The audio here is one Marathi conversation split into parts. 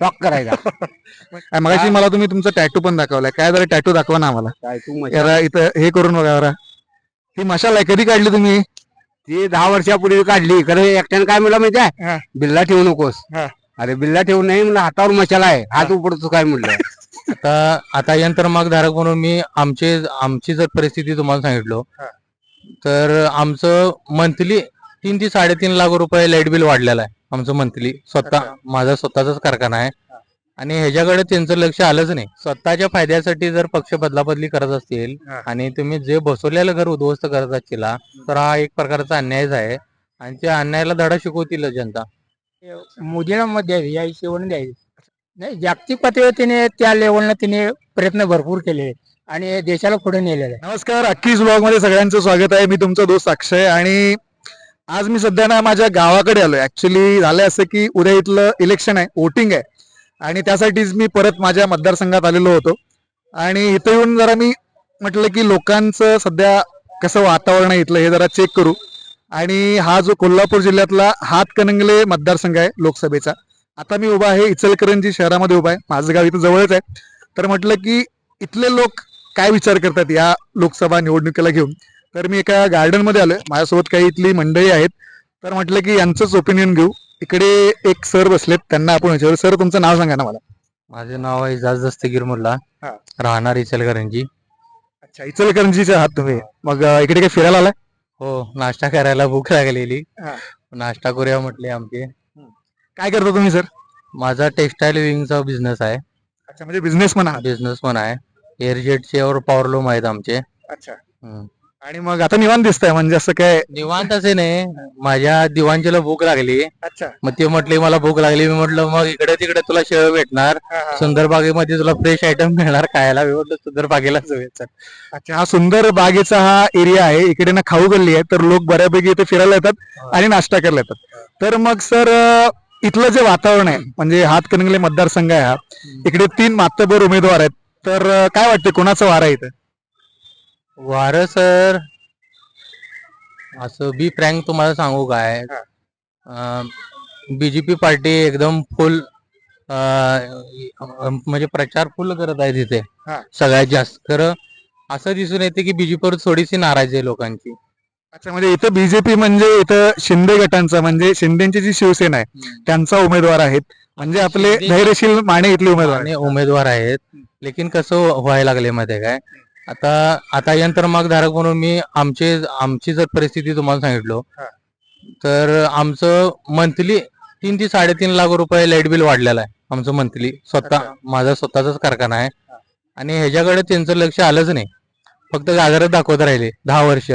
टॉक करायचा. मगाशी मला तुम्ही तुमचा टॅटू पण दाखवलाय. काय जरा टॅटू दाखवा ना आम्हाला. काय तू मजा- जरा इथं हे करून बघा जरा. ही मशाल आहे. कधी काढली तुम्ही? ती दहा वर्षापूर्वी काढली. खरं एकट्यानं काय म्हणलं माहिती हा. आहे बिल्ला ठेवू नकोस. हा. अरे बिल्ला ठेवू नाही म्हणलं हातावर मशाला आहे. हात उपडतो काय म्हणलं आता आता यंत्रमाग धारक म्हणून मी आमचे आमची जर परिस्थिती तुम्हाला सांगितलो हा. तर आमचं मंथली तीन ते साडेतीन लाख रुपये लाइट बिल वाढलेलं आहे. आमचं मंथली स्वतः. माझा स्वतःचाच कारखाना आहे. आणि ह्याच्याकडे त्यांचं लक्ष आलंच नाही. स्वतःच्या फायद्यासाठी जर पक्ष बदलाबदली करत असतील. आणि तुम्ही जे बसवलेलं घर उद्ध्वस्त करत असतील तर हा एक प्रकारचा अन्यायच आहे. आणि त्या अन्यायाला धडा शिकवतील जनता. मोदीला मत द्यावी या हिशोबाने द्यावी नाही जागतिक पातळीवर तिने त्या लेवलनं तिने प्रयत्न भरपूर केले आहेत आणि देशाला पुढे नेलेलं आहे. नमस्कार. अक्कीज ब्लॉगमध्ये सगळ्यांचं स्वागत आहे. मी तुमचा दोस्त अक्षय आणि आज मी सध्या ना माझ्या गावाकडे आलोय. ऍक्च्युली झालंय असं की उद्या इथलं इलेक्शन आहे वोटिंग आहे. आणि त्यासाठीच मी परत माझ्या मतदारसंघात आलेलो होतो. आणि इथं येऊन जरा मी म्हटलं की लोकांचं सध्या कसं वातावरण आहे इथलं हे जरा चेक करू. आणि हा जो कोल्हापूर जिल्ह्यातला हातकणंगले मतदारसंघ आहे लोकसभेचा आता मी उभा आहे इचलकरंजी शहरामध्ये उभा आहे. माझं गाव इथं जवळच आहे. तर म्हटलं की इथले लोक काय विचार करतात या लोकसभा निवडणुकीला घेऊन? तर मी एका गार्डनमध्ये आलोय. माझ्यासोबत काही इथली मंडळी आहेत. तर म्हटलं की यांचंच ओपिनियन घेऊ. इकडे एक सर बसलेत. त्यांना आपण विचारू. सर तुमचं नाव सांगा ना मला. माझे नाव आहे इजाज दस्तगीर मुल्ला हा. राहणार इचलकरंजी. अच्छा इचलकरंजीचे आहात तुम्ही. मग अं, इकडे काही फिरायला आलाय? हो नाश्ता करायला भूक लागलेली. हा. नाश्ता करूया म्हटले आमचे. काय करता तुम्ही सर माझा टेक्सटाईल विंगचा बिझनेस आहे. अच्छा म्हणजे बिझनेसमन आहात. बिझनेस पण आहे. एअरजेटचे और पॉवरलूम आहेत आमचे. अच्छा. हम्म. आणि मग आता निवांत दिसतंय म्हणजे असं काय? निवांत असे नाही. माझ्या दिवाणजीला भूक लागली. अच्छा. मग ते म्हटले मला भूक लागली. मी म्हटलं मग इकडे तिकडे तुला शेळ भेटणार. सुंदर बागेमध्ये तुला फ्रेश आयटम मिळणार खायला. मी म्हटलं सुंदर बागेला. अच्छा हा सुंदर बागेचा हा एरिया आहे. इकडे ना खाऊ गल्ली आहे तर लोक बऱ्यापैकी इथे फिरायला येतात आणि नाश्ता करायला येतात. तर मग सर इथलं जे वातावरण आहे म्हणजे हातकणंगले मतदारसंघ आहे हा इकडे तीन मातबर उमेदवार आहेत. तर काय वाटतं कोणाचं वार आहे इथं? वारं सर. असं बी फ्रँक तुम्हाला सांगू काय? बीजेपी पार्टी एकदम फुल म्हणजे प्रचार फुल करत आहे तिथे. हा. सगळ्यात जास्त. खरं असं दिसून येते की बीजेपीवर थोडीशी नाराजी आहे लोकांची. अच्छा म्हणजे इथं बीजेपी म्हणजे इथं शिंदे गटांचा म्हणजे शिंदेची जी शिवसेना आहे त्यांचा उमेदवार आहेत. म्हणजे आपले शिंदे- धैर्यशील माने इथले उमेदवार आणि उमेदवार आहेत. लेकिन कसं व्हायला लागले मध्ये काय? आता आता यंत्रमाग धारक म्हणून मी आमचे आमची जर परिस्थिती तुम्हाला सांगितलो. तर आमचं मंथली तीन ते साडेतीन लाख रुपये लाइट बिल वाढलेलं आहे आमचं मंथली. स्वतः. माझा स्वतःचाच कारखाना आहे. आणि ह्याच्याकडे त्यांचं लक्ष आलंच नाही. फक्त गाजरच दाखवत राहिले दहा वर्ष.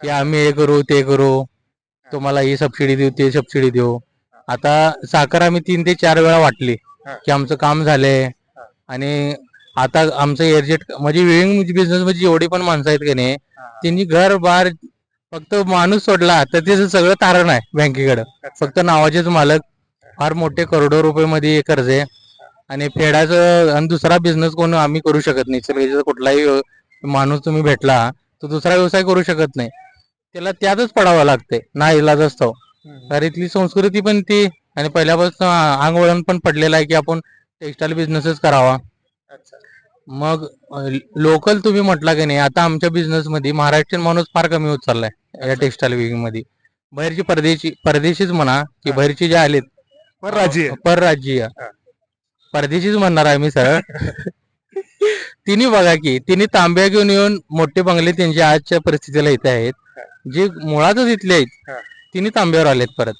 की आम्ही हे करू ते करू. तुम्हाला ही सबसिडी देऊ ते सबसिडी देऊ. आता साखर आम्ही तीन ते चार वेळा वाटली की आमचं काम झालंय. आणि आता आमचं एअरजेट म्हणजे विविंग बिझनेस मध्ये जेवढी पण माणसं आहेत की नाही त्यांनी घर बार फक्त माणूस सोडला तर त्याचं सगळं तारण आहे बँकेकडं. फक्त नावाचेच मालक फार मोठे करोडो रुपये मध्ये कर्ज आहे. आणि फेडाचं आणि दुसरा बिझनेस कोण आम्ही करू शकत नाही. कुठलाही माणूस तुम्ही भेटला तर दुसरा व्यवसाय करू शकत नाही. त्याला त्यातच पडावं लागते ना इलाज असतो. तर इथली संस्कृती पण ती आणि पहिल्यापासून अंगवळण पण पडलेलं आहे की आपण टेक्स्टाईल बिझनेसच करावा. मग लोकल तुम्ही म्हटला की नाही आता आमच्या बिझनेस मध्ये महाराष्ट्रीयन माणूस फार कमी होत चाललाय या टेक्स्टाईल विंगमध्ये. बाहेरची परदेशी परदेशीच म्हणा की. बाहेरचे जे आलेत. परराज्यीय हा. परदेशीच म्हणणार आहे मी सरळ. तिन्ही बघा की तिन्ही तांब्या घेऊन येऊन मोठे बंगले त्यांच्या आजच्या परिस्थितीला इथे आहेत. जे मुळातच इथले आहेत. तिन्ही तांब्यावर आलेत परत.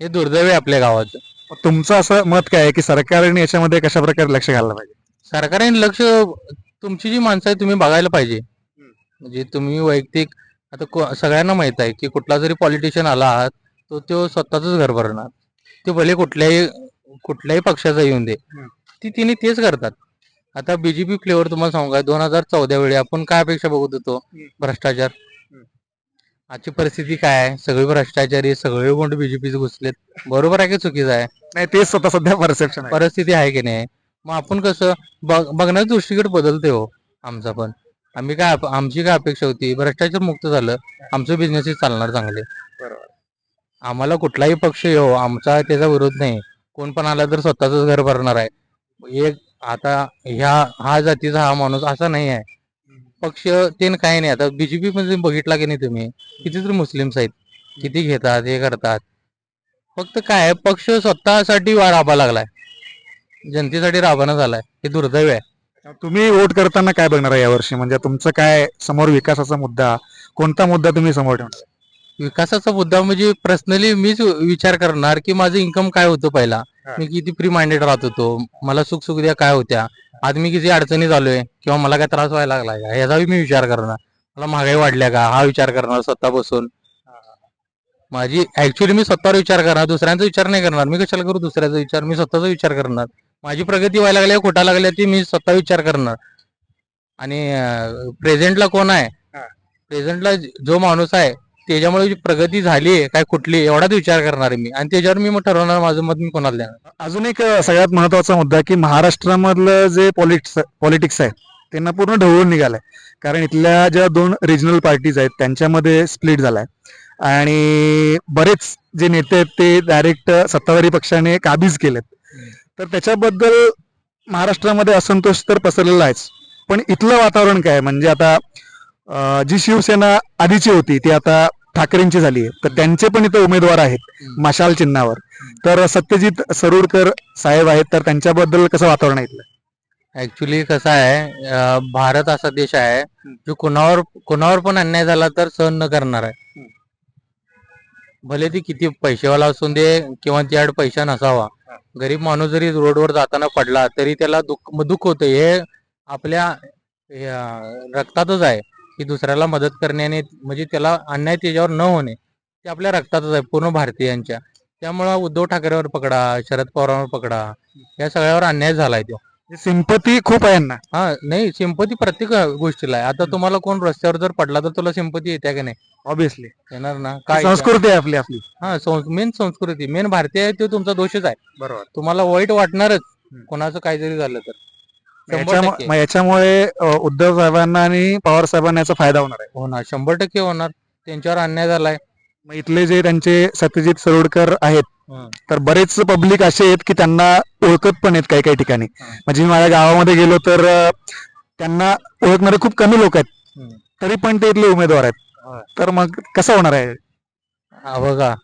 हे दुर्दैव आहे आपल्या गावाचं. तुमचं असं मत काय आहे की सरकारने याच्यामध्ये कशा प्रकारे लक्ष घाललं पाहिजे? सरकारने लक्ष तुमची जी माणसं आहे तुम्ही बघायला पाहिजे. म्हणजे तुम्ही वैयक्तिक आता सगळ्यांना माहीत आहे की कुठला जरी पॉलिटिशियन आला आहात तो तो स्वतःच घर भरणार. ते भले कुठल्याही कुठल्याही पक्षाचा येऊन दे. ती तिने तेच करतात. आता बीजेपी फ्लेवर तुम्हाला सांगू का? दोन हजार चौदा वेळी आपण काय अपेक्षा बघत होतो? भ्रष्टाचार. आजची परिस्थिती काय आहे? सगळे भ्रष्टाचारी सगळे कोण बीजेपीचे घुसलेत. बरोबर आहे की चुकीचं आहे? नाही तेच स्वतः सध्या परसेप्शन परिस्थिती आहे की नाही? मग आपण कसं बघ बघण्याच्या दृष्टीकडे बदलते हो आमचा पण. आम्ही काय अप- आमची काय अपेक्षा होती? भ्रष्टाचार मुक्त झालं आमचं बिझनेस चालणार चांगले. आम्हाला कुठलाही पक्ष येऊ आमचा त्याचा विरोध नाही. कोण पण आला तर स्वतःच घर भरणार आहे. एक आता ह्या हा जातीचा हा माणूस असा नाही आहे. पक्ष ते न काही नाही. आता बीजेपी मध्ये बघितला की नाही तुम्ही? कितीतरी मुस्लिम्स आहेत. किती घेतात हे करतात. फक्त काय आहे, पक्ष स्वतःसाठी वा- राबा लागलाय. जनतेसाठी राबणं झालाय. हे दुर्दैव आहे. तुम्ही वोट करताना काय बघणार आहे यावर्षी? म्हणजे तुमचं काय समोर विकासाचा मुद्दा कोणता मुद्दा तुम्ही समोर ठेवणार? विकासाचा मुद्दा म्हणजे पर्सनली मीच विचार करणार की माझं इन्कम काय होतं पहिला. मी किती फ्री माइंडेड राहत होतो? मला सुख सुविधा काय होत्या? आज मी किती अडचणीत आलोय? किंवा मला काय त्रास व्हायला लागलाय का? याचाही मी विचार करणार. मला महागाई वाढल्या का? हा विचार करणार स्वतः बसून माझी ऍक्च्युली मी स्वतःवर विचार करणार दुसऱ्यांचा विचार नाही करणार. मी कशाला करू दुसऱ्याचा विचार? मी स्वतःचा विचार करणार. माझी प्रगती व्हायला लागल्या खोटा लागल्या ती मी स्वतः विचार करणार. आणि प्रेझेंटला कोण आहे. प्रेझेंटला जो माणूस आहे त्याच्यामुळे जी प्रगती झाली आहे काय कुठली एवढाच विचार करणार आहे मी. आणि त्याच्यावर मी मग ठरवणार माझं मत मी कोणाला देणार. अजून एक सगळ्यात महत्त्वाचा मुद्दा की महाराष्ट्रामधलं जे पॉलिटिक्स पॉलिटिक्स आहे त्यांना पूर्ण ढवळून निघालंय. कारण इथल्या ज्या दोन रिजनल पार्टीज आहेत त्यांच्यामध्ये स्प्लिट झालाय. आणि बरेच जे नेते आहेत ते डायरेक्ट सत्ताधारी पक्षाने काबीज केलेत. तर त्याच्याबद्दल महाराष्ट्रामध्ये असंतोष तर पसरलेला आहेच. पण इथलं वातावरण काय? म्हणजे आता जी शिवसेना आधीची होती ती आता ठाकरेंची झाली आहे. तर त्यांचे पण इथं उमेदवार आहेत मशाल चिन्हावर. तर सत्यजित सरुडकर साहेब आहेत तर त्यांच्याबद्दल कसं वातावरण आहे इथलं? ऍक्च्युली कसं आहे भारत असा देश आहे जो कुणावर कुणावर पण अन्याय झाला तर सहन न करणार आहे. भले ती किती पैसेवाला असून दे किंवा त्याड पैसा नसावा गरीब माणूस जरी रोडवर जाताना पडला तरी त्याला दुःख दुःख होतं. हे आपल्या रक्तातच आहे की दुसऱ्याला मदत करणे आणि म्हणजे त्याला अन्याय त्याच्यावर न होणे ते आपल्या रक्तातच आहे पूर्ण भारतीयांच्या. त्यामुळं उद्धव ठाकरेवर पकडा शरद पवारांवर पकडा या सगळ्यावर अन्याय झालाय तो. सिंपती खूप आहे यांना. हा नाही सिंपती प्रत्येक गोष्टीला आहे. आता तुम्हाला कोण रस्त्यावर जर पडला तर तुला सिंपती येते का नाही? ऑब्विसली येणार ना? काय संस्कृती आहे आपली आपली. हा मेन संस्कृती. मेन भारतीय आहे तो तुमचा दोषच आहे. बरोबर. तुम्हाला वाईट वाटणारच. कोणाचं काही जरी झालं तर. याच्यामुळे उद्धव साहेबांना आणि पवार साहेबांना याचा फायदा होणार आहे. होणार शंभर टक्के होणार. त्यांच्यावर अन्याय झालाय. मग इथले जे त्यांचे सत्यजित सरोडकर आहेत. तर बरेच पब्लिक असे आहेत की त्यांना ओळखत पण आहेत काही काही ठिकाणी. म्हणजे मी माझ्या गावामध्ये गेलो तर त्यांना ओळखणारे खूप कमी लोक आहेत. तरी पण ते इथले उमेदवार आहेत. तर मग कसं होणार आहे? हा बघा.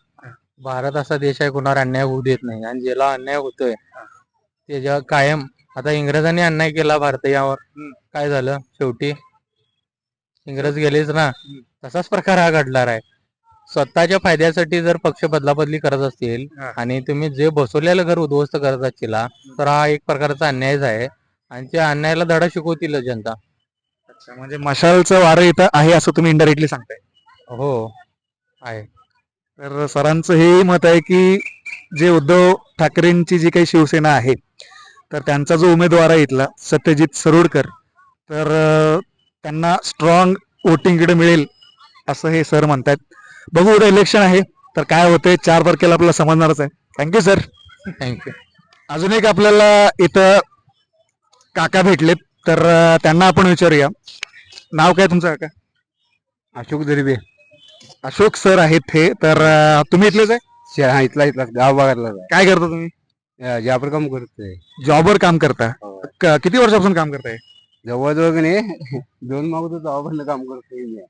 भारत असा देश आहे कुणावर अन्याय होऊ देत नाही. आणि ज्याला अन्याय होतोय त्याच्या कायम आता इंग्रजांनी अन्याय केला भारतीयावर. काय झालं? शेवटी इंग्रज गेलेच ना. तसाच प्रकार हा घडणार आहे. स्वतःच्या फायद्यासाठी जर पक्ष बदलाबदली करत असतील हा. आणि तुम्ही जे बसवलेलं घर उद्ध्वस्त करत असतील तर हा एक प्रकारचा अन्यायच आहे. आणि त्या अन्यायाला धडा शिकवतील जनता. अच्छा, म्हणजे मशालचं वारं इथं आहे असं तुम्ही इंडायरेक्टली सांगताय. हो आहे. तर सरांचं हे मत आहे की जे उद्धव ठाकरेंची जी काही शिवसेना आहे तर त्यांचा जो उमेदवार आहे इथला सत्यजित सरोडकर तर अं, त्यांना स्ट्रॉंग वोटिंग इकडे मिळेल असं हे सर म्हणतात बघू उद्या इलेक्शन आहे. तर काय होतंय? चार तारखेला आपल्याला समजणारच आहे. थँक्यू सर थँक्यू अजून एक आपल्याला इथं काका भेटलेत. तर त्यांना आपण विचारूया. नाव काय तुमचं काका? अशोक दर्बे. अशोक सर आहेत हे. तर तुम्ही इथलेच आहे? हा इथला इथला. गाव आहे. काय करता तुम्ही? जाफर काम करतोय. जॉबवर काम करता. हो. किती वर्षापासून काम करताय? जवळजवळ नाही दोन मागतो जवळ काम करतोय.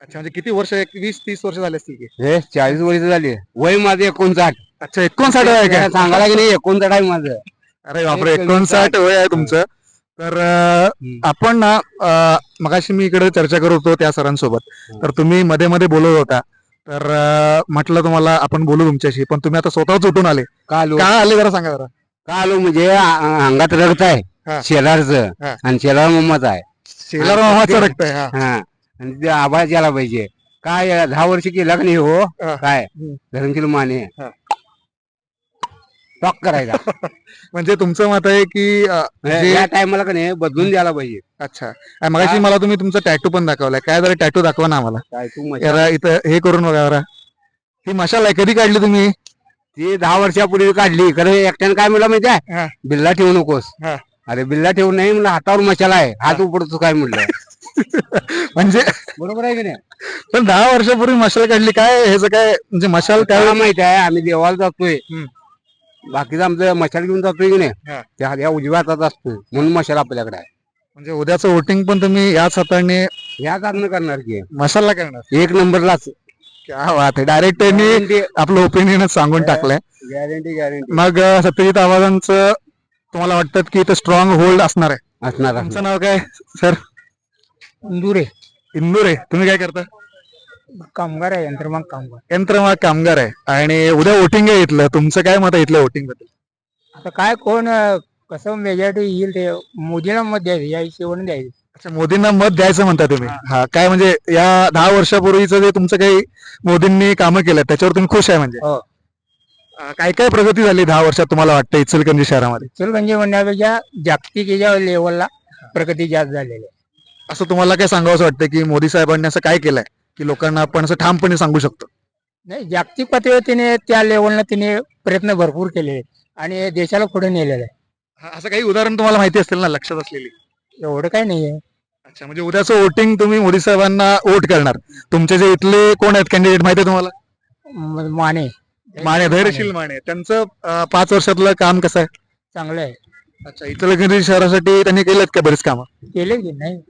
अच्छा म्हणजे किती वर्ष एक वीस तीस वर्ष झाले असतील की? हे चाळीस वर्ष झाली. वय माझं एकोणसाठ. अच्छा एकोणसाठ आहे का? सांगायला की नाही एकोणसाठ आहे माझं. अरे बापरे एक- एकोणसाठ वय आहे तुमचं. तर अं. आपण ना अं, मगाशी मी इकडे चर्चा करत होतो त्या सरांसोबत. तर तुम्ही मध्ये मध्ये बोलत होता. तर अं, म्हटलं तुम्हाला आपण बोलू तुमच्याशी. पण तुम्ही आता स्वतःच उठून आले. का आलो? का आले जरा सांगा जरा. का आलो? म्हणजे आ- अंगात रक्त हा. आहे शेलारचं हा. आणि शेलार मम्माचं आहे. शेलार मामाचं रक्त आहे हा. हा. आणि ते आभाळ यायला पाहिजे. काय दहा वर्ष केला का नाही हो? हा. काय? हम्म. धरणशील माने. हा. टॉक करायचा म्हणजे तुमचं मत आहे की अं, जे- या टायमाला का नाही बदलून द्यायला पाहिजे. अच्छा. मगाशी हा. मला तुम्ही तुमचा टॅटू पण दाखवलाय. काय जरा टॅटू दाखवा ना आम्हाला. काय तू मजा- जरा इथं हे करून बघा जरा. ही मशाल आहे कधी काढली तुम्ही? ती दहा वर्षापूर्वी काढली. खरं एकट्यानं काय म्हणलं माहिती हा. आहे बिल्ला ठेवू नकोस. हा. अरे बिल्ला ठेवू नाही म्हणलं हातावर मशाला आहे. हात उपडतो काय म्हणलं म्हणजे बरोबर आहे की नाही? पण दहा वर्षापूर्वी मशाल काढली. काय ह्याचं काय? म्हणजे मशाल त्याला त्यावेळी माहीत आहे आम्ही देवाला जातोय. हम्म. बाकीचं आमचं मशाल घेऊन जातोय की हा. नाही त्या उजव्या हातात असतोय म्हणून मशाल आपल्याकडे आहे. म्हणजे उद्याचं वोटिंग पण तुम्ही याच हाताने ह्याच हातनं करणार की. मशालला करणार. एक नंबरलाच. क्या बात आहे. डायरेक्ट त्यांनी आपलं ओपिनियनच सांगून टाकलंय. गॅरंटी गॅरंटी मग अं, सत्यजित आवाजांचं तुम्हाला वाटतं की इथं स्ट्रॉंग होल्ड असणार आहे? असणार तुमचं. नाव काय सर इंदुरे. इंदूर. आहे तुम्ही काय करता? कामगार आहे यंत्रमाग कामगार. यंत्रमाग कामगार आहे. आणि उद्या वोटिंग आहे इथलं. तुमचं काय मत आहे इथलं वोटिंगबद्दल? आता काय कोण अं, कसं मेजॉरिटी येईल ते मोदीला मत द्यायचं या हिशोबाने द्यायचं अच्छा मोदींना मत द्यायचं म्हणता तुम्ही. हा. काय म्हणजे या दहा वर्षापूर्वीचं जे तुमचं काही मोदींनी कामं केलं त्याच्यावर तुम्ही खुश आहे म्हणजे? हो. अं, काय काय प्रगती झाली दहा वर्षात तुम्हाला वाटतं इचलकरंजी शहरामध्ये? इचलकरंजी म्हणण्यापेक्षा जागतिक याच्या लेवलला प्रगती जास्त झालेली आहे. असं तुम्हाला काय सांगावं वाटतं की मोदी साहेबांनी असं काय केलंय? की लोकांना आपण असं ठामपणे सांगू शकतो? नाही जागतिक पातळीवर तिने त्या लेवलनं तिने प्रयत्न भरपूर केले आहेत आणि देशाला पुढे नेलेलं आहे. हा, असं काही उदाहरण तुम्हाला माहिती असतील ना लक्षात असलेली? एवढं काही नाहीये. अच्छा म्हणजे उद्याचं वोटिंग तुम्ही मोदी साहेबांना वोट करणार. तुमचे जे इथले कोण आहेत कॅन्डिडेट माहिती आहे तुम्हाला? म- माने. माने धैर्यशील माने. त्यांचं अं, पाच वर्षातलं काम कसं आहे? चांगलं आहे. अच्छा इचलकरंजी शहरासाठी त्यांनी केलेत का बरेच कामं? केले की नाही.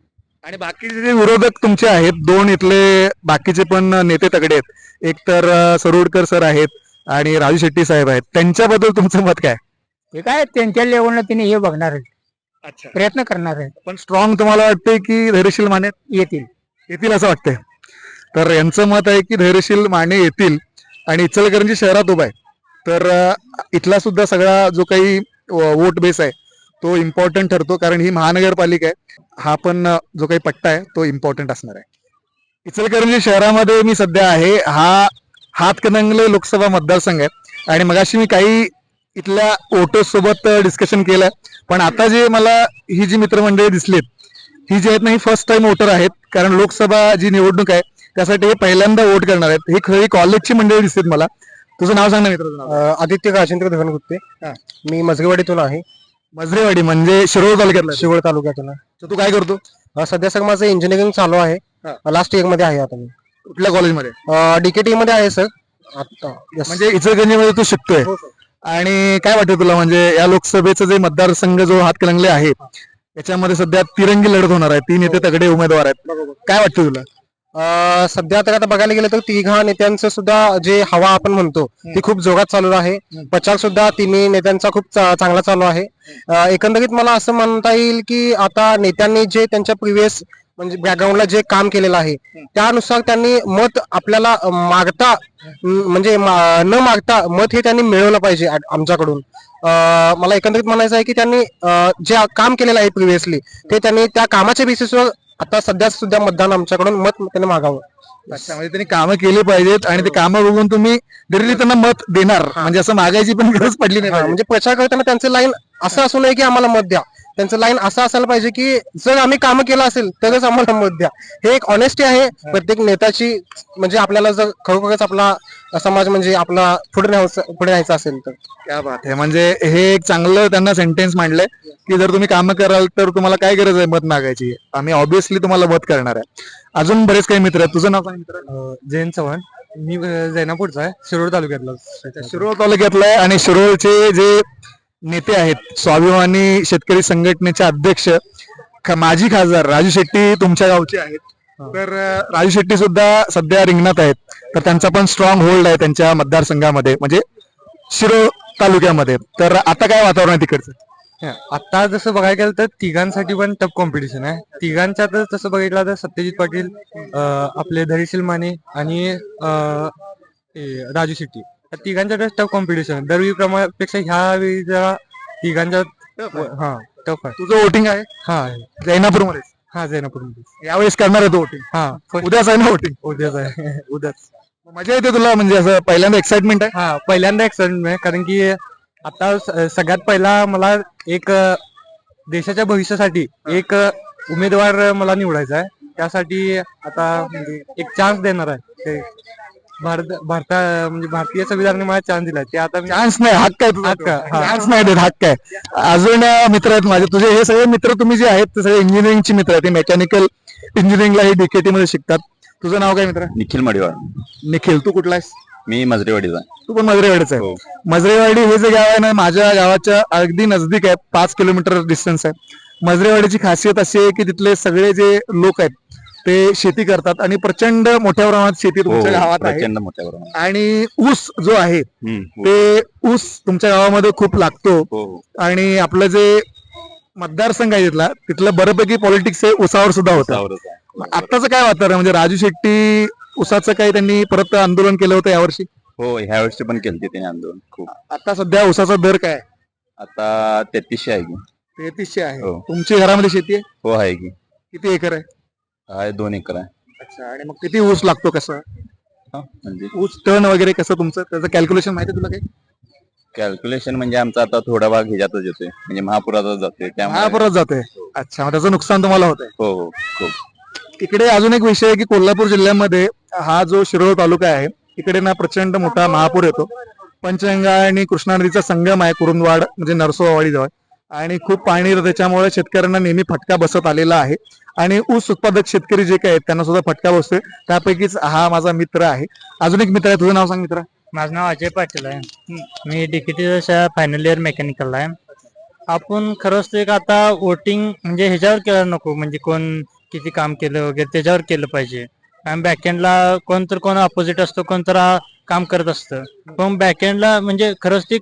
आणि बाकीचे जे विरोधक तुमचे आहेत दोन इथले बाकीचे पण नेते तगडे आहेत. एक तर सरोडकर सर आहेत आणि राजू शेट्टी साहेब आहेत. त्यांच्याबद्दल तुमचं मत काय? ते काय त्यांच्या लेवलनं तिने हे बघणार आहे अच्छा. प्रयत्न करणार आहे पण स्ट्रॉंग तुम्हाला वाटते की धैर्यशील माने? येतील. येतील असं वाटतंय. तर यांचं मत आहे की धैर्यशील माने येतील. आणि इचलकरंजी शहरात उभा आहे. तर इथला सुद्धा सगळा जो काही वोट बेस आहे तो इम्पॉर्टंट ठरतो कारण ही महानगरपालिका आहे. हा पण जो काही पट्टा आहे तो इम्पॉर्टंट असणार आहे. इचलकरंजी शहरामध्ये मी सध्या आहे. हा हातकणंगले लोकसभा मतदारसंघ आहे. आणि मगाशी मी काही इथल्या वोटर्स सोबत डिस्कशन केलं पण आता जे मला ही जी मित्रमंडळी दिसलीत ही जी आहेत ना ही फर्स्ट टाइम वोटर आहेत. कारण लोकसभा जी निवडणूक आहे त्यासाठी हे पहिल्यांदा वोट करणार आहेत. ही खरी कॉलेजची मंडळी दिसतात मला. तुझं नाव सांग ना मित्र आदित्य राजेंद्र धनगुप्ते. मी मजगेवाडीतून आहे. मजरेवाडी म्हणजे शिरोळ तालुक्यातला आहे. शिवळ तालुक्यातून आहे. तर तू काय करतो? अ, सध्या सर माझं इंजिनिअरिंग चालू आहे. हा. लास्ट इयरमध्ये आहे आता मी. कुठल्या कॉलेजमध्ये डीकेटी मध्ये आहे सर. आता yes. म्हणजे इचलकरंजीमध्ये तू शिकतोय. हो, sir. आणि काय वाटतं तुला? म्हणजे या लोकसभेचं जे मतदारसंघ जो हातकलंगले आहे याच्यामध्ये सध्या तिरंगी लढत होणार आहे. तीन नेते तगडे उमेदवार आहेत. काय वाटतं तुला? सध्या तर आता बघायला गेलं तर तिघा नेत्यांचं सुद्धा जे हवा आपण म्हणतो ती खूप जोरात चालू आहे. प्रचार सुद्धा तिन्ही नेत्यांचा खूप चांगला चालू आहे. एकंदरीत मला असं म्हणता येईल की आता नेत्यांनी जे त्यांच्या प्रिव्हियस म्हणजे बॅकग्राऊंडला जे काम केलेलं आहे त्यानुसार त्यांनी मत आपल्याला मागता म्हणजे न मागता मत हे त्यांनी मिळवलं पाहिजे आमच्याकडून. मला एकंदरीत म्हणायचं आहे की त्यांनी जे काम केलेलं आहे प्रिव्हियसली ते त्यांनी त्या कामाच्या बेसिसवर आता सध्या सुद्धा मतदान आमच्याकडून मत त्यांनी मागावं. अच्छा म्हणजे त्यांनी कामं केली पाहिजेत आणि ते कामं बघून तुम्ही डिरेक्टली त्यांना मत देणार. म्हणजे असं मागायची पण गरज पडली नाही. म्हणजे प्रचार करताना त्यांचं लाईन असं असू नये की आम्हाला मत द्या. त्यांचं लाईन असं असायला पाहिजे की जर आम्ही कामं केलं असेल तरच आम्हाला मत द्या. हे एक ऑनेस्टी आहे. प्रत्येक नेत्याची म्हणजे आपल्याला जर खरोखरच आपला समाज म्हणजे आपला पुढे न्यायचं पुढे न्यायचा असेल तर. क्या बात आहे म्हणजे हे एक चांगलं त्यांना सेंटेन्स मांडलंय की जर तुम्ही कामं कराल तर तुम्हाला काय गरज आहे मत मागायची? आम्ही ऑब्विसली तुम्हाला मत करणार आहे. अजून बरेच काही मित्र आहेत. तुझं नाव काय मित्र? जयंत चव्हाण. मी जैनापूरचा आहे. शिरोड तालुक्यातला शिरोळ तालुक्यातलं आहे आणि शिरोळचे जे नेते आहेत स्वाभिमानी शेतकरी संघटनेचे अध्यक्ष ख- माजी खासदार राजू शेट्टी तुमच्या गावचे आहेत. तर राजू शेट्टी सुद्धा सध्या रिंगणात आहेत. तर त्यांचा पण स्ट्रॉंग होल्ड आहे त्यांच्या मतदारसंघामध्ये. म्हणजे शिरोळ तालुक्यामध्ये. तर आता काय वातावरण आहे तिकडचं? आता जसं बघायला गेलं तर तिघांसाठी पण टफ कॉम्पिटिशन आहे. तिघांच्यात तसं बघितलं तर सत्यजित पाटील आपले धैर्यशील माने आणि राजू शेट्टी. या तिघांच्यातच टफ कॉम्पिटिशन दरवेळी प्रमाणापेक्षा ह्या वेळी जरा तिघांच्यात हा टफ आहे. तुझं वोटिंग आहे? हा. जैनापूरमध्ये हा जैनापूरमध्ये यावेळेस करणार आहे तो वोटिंग हा first उद्याच आहे ना वोटिंग उद्याच आहे. उद्याच. मजा येते तुला? म्हणजे असं पहिल्यांदा एक्साइटमेंट आहे? हा पहिल्यांदा एक्साइटमेंट आहे. कारण की आता स- सगळ्यात पहिला मला एक अ, देशाच्या भविष्यासाठी एक अ, उमेदवार मला निवडायचा आहे. त्यासाठी आता म्हणजे एक चान्स देणार आहे. ते भारत भारता म्हणजे भारतीय संविधानाने मला चान्स दिलाय ते आता मी चान्स नाही हक्क आहे तुझा हक्क, हा. चान्स नाही देत हक्क आहे. अजून अं, मित्र आहेत माझे. तुझे हे सगळे मित्र तुम्ही जे आहेत ते सगळे इंजिनिअरिंगचे मित्र आहेत. ते मेकॅनिकल इंजिनिअरिंगला हे डीकेटी मध्ये शिकतात. तुझं नाव काय मित्र? निखिल मडिवाळ. निखिल तू कुठला आहेस? मी मजरेवाडीचा तू पण मजरेवाडीच आहे. हो. मजरेवाडी हे जे गाव आहे ना माझ्या गावाच्या अगदी नजदीक आहे. पाच किलोमीटर डिस्टन्स आहे. मजरेवाडीची खासियत अशी आहे की तिथले सगळे जे लोक आहेत ते शेती करतात आणि प्रचंड मोठ्या प्रमाणात शेती हो, तुमच्या गावात आहे. प्रचंड मोठ्या प्रमाणात. आणि ऊस जो आहे हम्म, हो, ते ऊस तुमच्या गावामध्ये खूप लागतो. हो, हो. आणि आपलं जे मतदारसंघ आहे तिथला तिथलं बऱ्यापैकी पॉलिटिक्स हे ऊसावर सुद्धा होतं. सावरच आहे. आत्ताचं काय वातावरण? आहे? म्हणजे राजू शेट्टी ऊसाचं काही त्यांनी परत आंदोलन केलं होतं यावर्षी? हो ह्या वर्षी पण केलते त्याने आंदोलन खूप. आता सध्या ऊसाचा दर काय आहे? आता तेहतीसशे आहे की. तेहतीसशे आहे. हो. तुमची घरामध्ये शेती आहे? हो आहे की. किती एकर आहे? आहे दोन एकर आहे. अच्छा आणि मग किती ऊस लागतो कसं? हा, म्हणजे? ऊस टन वगैरे कसं तुमचं? त्याचं कॅल्क्युलेशन माहिती आहे तुला काही? कॅल्क्युलेशन म्हणजे आमचा आता थोडा भाग ह्याच्यातच येतोय. म्हणजे महापुरातच जातोय त्यामुळे. महापुरात जाते अच्छा मग त्याचं नुकसान तुम्हाला होत हो हो खूप. इकडे अजून एक विषय आहे की कोल्हापूर जिल्ह्यामध्ये हा जो शिरोळ तालुका आहे इकडे ना प्रचंड मोठा महापूर येतो. पंचगंगा आणि कृष्णा नदीचा संगम आहे कुरुंदवाड म्हणजे नरसोबावाडी जवळ. आणि खूप पाणी येतं त्याच्यामुळे शेतकऱ्यांना नेहमी फटका बसत आलेला आहे. आणि ऊस उत्पादक शेतकरी जे काही आहेत त्यांना सुद्धा फटका बसतोय. त्यापैकीच हा माझा मित्र आहे. अजून एक मित्र आहे तुझं नाव सांग मित्र. माझं नाव अजय पाटील आहे. मी डीकेटी फायनल इयर मेकॅनिकल आहे. आपण खरंच ते आता वोटिंग म्हणजे ह्याच्यावर केलं नको. म्हणजे कोण किती काम केलं वगैरे त्याच्यावर केलं पाहिजे. आणि बॅकएंडला कोण तर कोण अपोजिट असतो कोण तर काम करत असतं. पण बॅकएंडला म्हणजे खरंच ते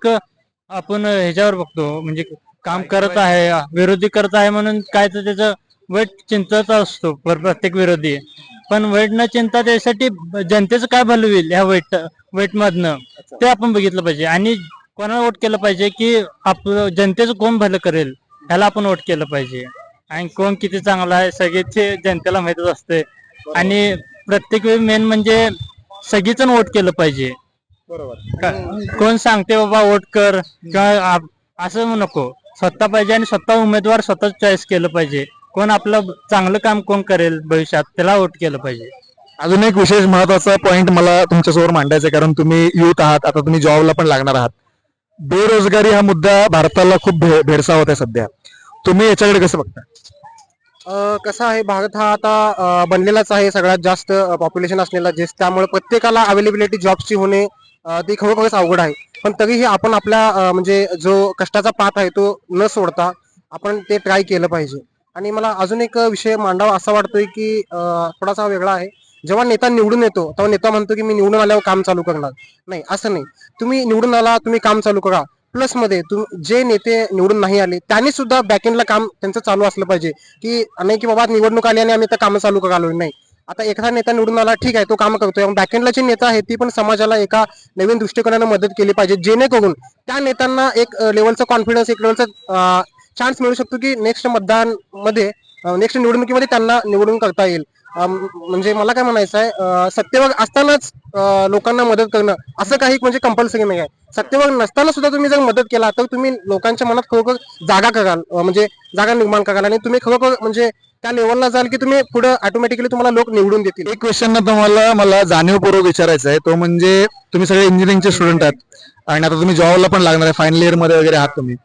आपण ह्याच्यावर बघतो. म्हणजे काम करत आहे विरोधी करत आहे म्हणून काय तर त्याचं वाईट चिंताचा असतो प्र- प्रत्येक विरोधी. पण वाईट न चिंता त्यासाठी जनतेचं काय भलं होईल ह्या वाईट वाईट मधनं ते आपण बघितलं पाहिजे. आणि कोणाला वोट केलं पाहिजे की आपलं जनतेचं कोण भलं करेल ह्याला आपण वोट केलं पाहिजे. आणि कोण किती चांगला आहे सगळे ते जनतेला माहितच असते आणि प्रत्येक वेळी मेन म्हणजे सगळीच वोट केलं पाहिजे. का- कोण सांगते बाबा वोट कर किंवा आप- असं नको. स्वतः पाहिजे आणि स्वतः उमेदवार स्वतः चॉईस केलं पाहिजे. कोण आपलं चांगलं काम कोण करेल भविष्यात त्याला वोट केलं पाहिजे. अजून एक विशेष महत्त्वाचा पॉइंट मला तुमच्यासमोर मांडायचा आहे कारण तुम्ही युथ आहात आता तुम्ही जॉबला पण लागणार आहात. बेरोजगारी हा मुद्दा भारताला खूप भे- भेडसावत आहे सध्या. तुम्ही याच्याकडे कसं बघता? अ, कसं आहे भारत हा आता बनलेलाच आहे सगळ्यात जास्त पॉप्युलेशन असलेला जे त्यामुळे प्रत्येकाला अवेलेबिलिटी जॉबची होणे ती खरोखरच अवघड आहे. पण तरीही आपण आपल्या म्हणजे जो कष्टाचा पाथ आहे तो न सोडता आपण ते ट्राय केलं पाहिजे. आणि मला अजून एक विषय मांडावा असा वाटतोय की थोडासा वेगळा आहे. जेव्हा नेता निवडून येतो तेव्हा नेता म्हणतो की मी निवडून आल्यावर काम चालू करणार. नाही असं नाही. तुम्ही निवडून आला तुम्ही काम चालू करा. प्लसमध्ये तुम जे नेते निवडून नाही आले त्यांनी सुद्धा बॅकएंडला काम त्यांचं चालू असलं पाहिजे. की नाही की बाबा निवडणूक आली आणि आम्ही आता कामं चालू करालो नाही. आता एखादा नेता निवडून आला ठीक आहे तो काम करतोय. बॅकएंडला जे नेता आहे ती पण समाजाला एका नवीन दृष्टिकोनानं मदत केली पाहिजे. जेणेकरून त्या नेत्यांना एक लेवलचा कॉन्फिडन्स एक लेवलचा चान्स मिळू शकतो की नेक्स्ट मतदानमध्ये नेक्स्ट निवडणुकीमध्ये त्यांना निवडून करता येईल. म्हणजे मला काय म्हणायचं आहे अं, सत्तेवर असतानाच लोकांना मदत करणं असं काही म्हणजे कंपल्सरी नाही आहे. सत्तेवर नसताना सुद्धा तुम्ही जर मदत केला तर तुम्ही लोकांच्या मनात खरोखर जागा कराल म्हणजे जागा निर्माण कराल आणि तुम्ही खरोखर म्हणजे त्या लेवलला जाल की तुम्ही पुढे ऑटोमॅटिकली तुम्हाला लोक निवडून देतील. एक क्वेश्चन ना तुम्हाला मला जाणीवपूर्वक विचारायचा आहे. तो म्हणजे तुम्ही सगळे इंजिनिअरिंगचे स्टुडंट आहात आणि आता तुम्ही जॉबला पण लागणार आहे. फायनल इयरमध्ये वगैरे आहात तुम्ही.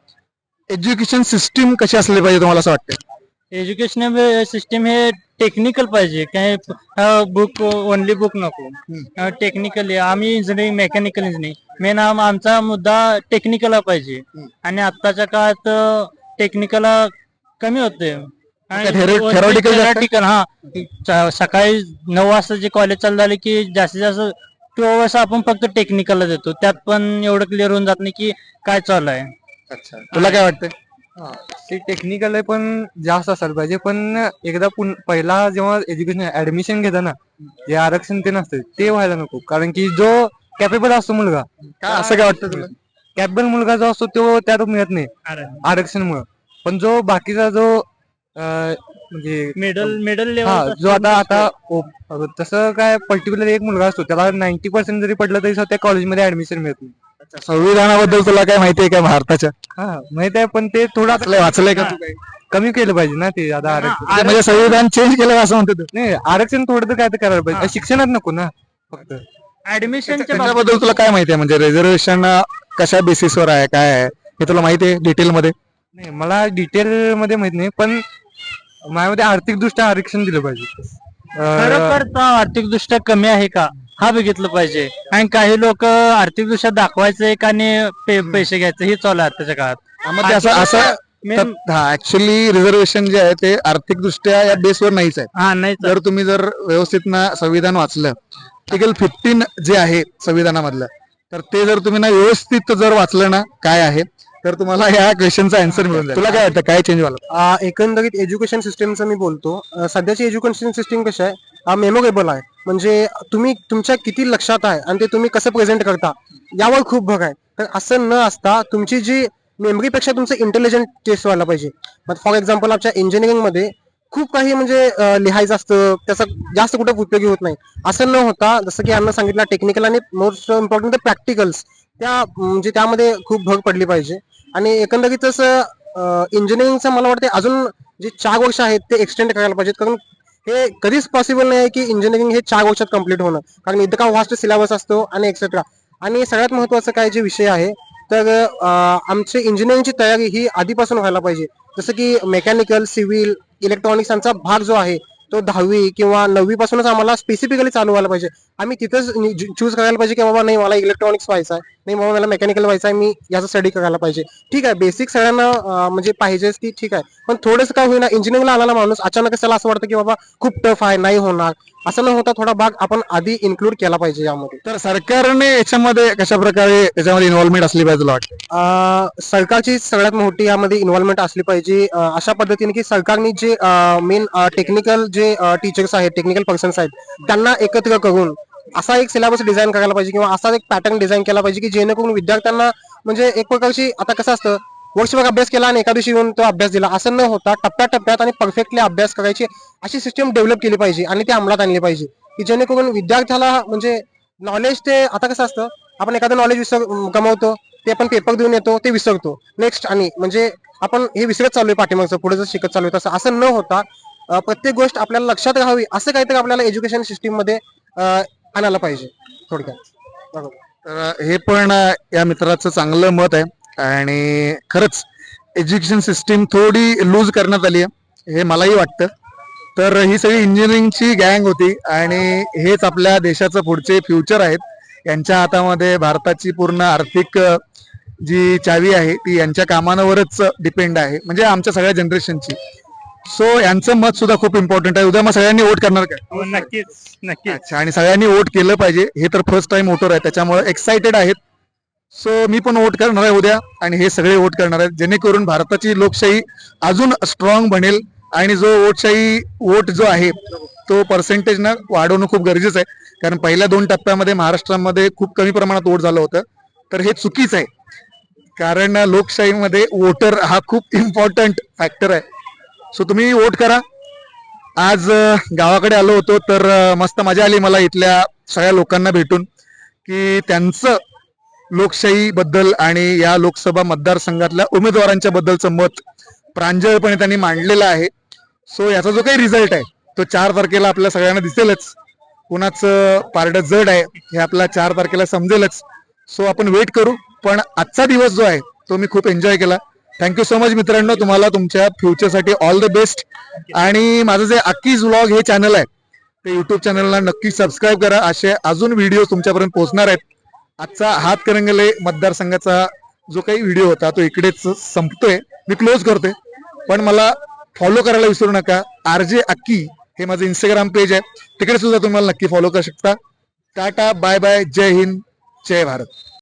एज्युकेशन सिस्टीम कशी असली पाहिजे तुम्हाला असं वाटतं एज्युकेशन सिस्टीम हे टेक्निकल पाहिजे. काय बुक ओनली बुक नको. टेक्निकली आम्ही इंजिनिअरिंग मेकॅनिकल इंजिनिअरिंग मेन आमचा मुद्दा टेक्निकल पाहिजे. आणि आत्ताच्या काळात टेक्निकल कमी होते? थेरॉटिकल हा. सकाळी नऊ वाजता जे कॉलेज चालू झाले की जास्तीत जास्त टू अवर्स आपण फक्त टेक्निकलला देतो. त्यात पण एवढं क्लिअर होऊन जात नाही की काय चालू आहे. तुला काय वाटतं ते टेक्निकल आहे पण जास्त असायला पाहिजे. पण एकदा पुन पहिला जेव्हा एज्युकेशन ऍडमिशन घेताना जे आरक्षण ते नसतं ते व्हायला नको. कारण की जो कॅपेबल असतो मुलगा काय असं काय वाटतं तुला? कॅपेबल मुलगा जो असतो तो त्यात मिळत नाही आरक्षणमुळे. पण जो बाकीचा जो अं, म्हणजे मिडल मिडल हा लेवल जो आता आता ओ- तसं काय पर्टिक्युलर एक मुलगा असतो त्याला नाईन्टी पर्सेंट जरी पडलं तरी सुद्धा त्या कॉलेजमध्ये ऍडमिशन मिळत नाही. संविधानाबद्दल तुला काय माहिती आहे का भारताच्या? हा माहीत आहे पण ते थोडं आता वाचलंय वाचलंय का? तू काही? कमी केलं पाहिजे ना ते आता आरक्षण. म्हणजे संविधान चेंज केलं का असं म्हणतो तू नाही आरक्षण थोडं तर काय तर करायला पाहिजे. शिक्षणात नको ना फक्त. ऍडमिशनच्या त्याच्याबद्दल तुला काय माहिती आहे? म्हणजे रिझर्वेशन कशा बेसिसवर आहे काय आहे? हे तुला माहिती आहे डिटेल मध्ये? नाही मला डिटेल मध्ये माहीत नाही पण माझ्यामध्ये आर्थिक दृष्ट्या आरक्षण दिलं पाहिजे. अं, खरोखर आर्थिक दृष्ट्या कमी आहे का? हा बघितलं पाहिजे. आणि काही लोक आर्थिक दृष्ट्या दाखवायचं एक आणि पे- पैसे घ्यायचं हे चालू आहे आताच्या काळात. मग ते असं असं मेन हा ऍक्च्युली रिझर्वेशन जे आहे ते आर्थिक दृष्ट्या या बेसवर नाहीच आहे. हा नाही जर तुम्ही जर व्यवस्थित ना संविधान वाचलं आर्टिकल फिफ्टीन जे आहे संविधानामधलं तर ते जर तुम्ही ना व्यवस्थित जर वाचलं ना काय आहे तर तुम्हाला या क्वेश्चनचा आन्सर मिळून जाईल. तुला काय वाटतं? काय चेंज आ, एकंदरीत एज्युकेशन सिस्टीमचं मी बोलतो. अ, सध्याची एज्युकेशन सिस्टीम कशी आहे? मेमोरेबल आहे. म्हणजे तुम्ही तुमच्या किती लक्षात आहे आणि ते तुम्ही कसं प्रेझेंट करता यावर खूप भर आहे. तर असं न असता तुमची जी मेमरीपेक्षा तुमचं इंटेलिजंट टेस्ट व्हायला पाहिजे. फॉर एक्झाम्पल आमच्या इंजिनिअरिंगमध्ये खूप काही म्हणजे लिहायचं असतं त्याचा जास्त कुठं उपयोगी होत नाही. असं न होता जसं की यांना सांगितलं टेक्निकल आणि मोस्ट इम्पॉर्टंट प्रॅक्टिकल्स त्या म्हणजे त्यामध्ये खूप भर पडली पाहिजे. आणि एकंदरीतच इंजिनिअरिंगचं मला वाटते अजून जे चार वर्ष आहेत ते एक्सटेंड करायला पाहिजेत. कारण हे कधीच पॉसिबल नाही आहे की इंजिनिअरिंग हे चार वर्षात कंप्लीट होणं. कारण इतका वास्ट सिलेबस असतो आणि एक्सेट्रा आणि सगळ्यात महत्वाचं काय जे विषय आहे तर आमचे आमची इंजिनिअरिंगची तयारी ही आधीपासून व्हायला पाहिजे. जसं की मेकॅनिकल सिव्हिल इलेक्ट्रॉनिक्स यांचा भाग जो आहे तो दहावी किंवा नववीपासूनच आम्हाला स्पेसिफिकली चालू व्हायला पाहिजे. आम्ही तिथंच चूज करायला पाहिजे की बाबा नाही मला इलेक्ट्रॉनिक्स व्हायचं आहे. नाही बाबा मला मेकॅनिकल व्हायचं आहे मी याचा स्टडी करायला पाहिजे. ठीक आहे बेसिक सगळ्यांना म्हणजे पाहिजेच ती ठीक आहे. पण थोडंसं काय होईना इंजिनिअरिंगला आलेला माणूस अचानक त्याला असं वाटतं की बाबा खूप टफ आहे नाही होणार. असं न होता थोडा भाग आपण आधी इन्क्लूड केला पाहिजे यामध्ये. तर सरकारने याच्यामध्ये कशा प्रकारे याच्यामध्ये इन्व्हॉल्वमेंट असली पाहिजे वाटतं? सरकारची सगळ्यात मोठी यामध्ये इन्व्हॉल्वमेंट असली पाहिजे. अशा पद्धतीने की सरकारने जे मेन टेक्निकल जे टीचर्स आहेत टेक्निकल पर्सन्स आहेत त्यांना एकत्र करून असा एक सिलेबस डिझाईन करायला पाहिजे किंवा असा एक पॅटर्न डिझाईन केला पाहिजे की जेणेकरून विद्यार्थ्यांना म्हणजे एक प्रकारची आता कसं असतं वर्षभर अभ्यास केला आणि एका दिवशी येऊन तो अभ्यास दिला. असं न होता टप्प्याटप्प्यात आणि परफेक्टली अभ्यास करायची अशी सिस्टम डेव्हलप केली पाहिजे आणि ती अंमलात आणली पाहिजे. की जेणेकरून विद्यार्थ्याला म्हणजे नॉलेज ते आता कसं असतं आपण एखादं नॉलेज विसर गमावतो ते आपण पेपर देऊन येतो ते विसरतो. नेक्स्ट आणि म्हणजे आपण हे विसरत चालू आहे पाठीमागचं पुढे जर शिकत चालू आहे तसं. असं न होता प्रत्येक गोष्ट आपल्याला लक्षात राहावी असं काहीतरी आपल्याला एज्युकेशन सिस्टीममध्ये आणायला पाहिजे थोडक्यात. बरोबर. तर हे पण या मित्राचं चांगलं मत आहे. आणि खरंच एज्युकेशन सिस्टीम थोडी लूज करण्यात आली आहे. हे मलाही वाटतं. तर ही सगळी इंजिनिअरिंगची गँग होती. आणि हेच आपल्या देशाचं पुढचे फ्युचर आहेत. यांच्या हातामध्ये भारताची पूर्ण आर्थिक जी चावी आहे ती यांच्या कामांवरच डिपेंड आहे. म्हणजे आमच्या सगळ्या जनरेशनची सो यांचं मत सुद्धा खूप इम्पॉर्टंट आहे. उद्या मग सगळ्यांनी वोट करणार काय? हो, नक्कीच नक्कीच. अच्छा आणि सगळ्यांनी वोट केलं पाहिजे. हे तर फर्स्ट टाइम वोटर आहे. त्याच्यामुळे एक्साइटेड आहेत. सो मी पण वोट करणार आहे उद्या आणि हे सगळे वोट करणार आहेत. जेणेकरून भारताची लोकशाही अजून स्ट्रॉंग बनेल आणि जो वोटशाही वोट जो आहे तो पर्सेंटेज ना वाढवणं खूप गरजेचं आहे. कारण पहिल्या दोन टप्प्यामध्ये महाराष्ट्रामध्ये खूप कमी प्रमाणात वोट झालं होतं. तर हे चुकीचं आहे. कारण लोकशाहीमध्ये वोटर हा खूप इम्पॉर्टंट फॅक्टर आहे. सो तुम्ही वोट करा. आज गावाकडे आलो होतो तर मस्त मजा आली मला इथल्या सगळ्या लोकांना भेटून की त्यांचं लोकशाही बद्दल आणि या लोकसभा मतदारसंघातल्या उमेदवारांच्या बद्दलचं मत प्रांजळपणे त्यांनी मांडलेलं आहे. सो याचा जो काही रिझल्ट आहे तो चार तारखेला आपल्या सगळ्यांना दिसेलच. कुणाचं पारड जड आहे हे आपल्या चार तारखेला समजेलच. सो आपण वेट करू पण आजचा दिवस जो आहे तो मी खूप एन्जॉय केला. थँक्यू सो मच मित्रांनो. तुम्हाला तुमच्या फ्युचरसाठी ऑल द बेस्ट आणि माझं जे अक्कीज व्लॉग हे चॅनल आहे ते युट्यूब चॅनलला नक्की सबस्क्राईब करा. असे अजून व्हिडिओ तुमच्यापर्यंत पोहोचणार आहेत. आजचा हातकरंगले मतदारसंघाचा जो काही व्हिडिओ होता तो इकडेच संपतोय. मी क्लोज करतोय. पण मला फॉलो करायला विसरू नका. आर जे अक्की हे माझं इंस्टाग्राम पेज आहे. तिकडे सुद्धा तुम्हाला नक्की फॉलो करू शकता. टाटा बाय बाय जय हिंद जय भारत.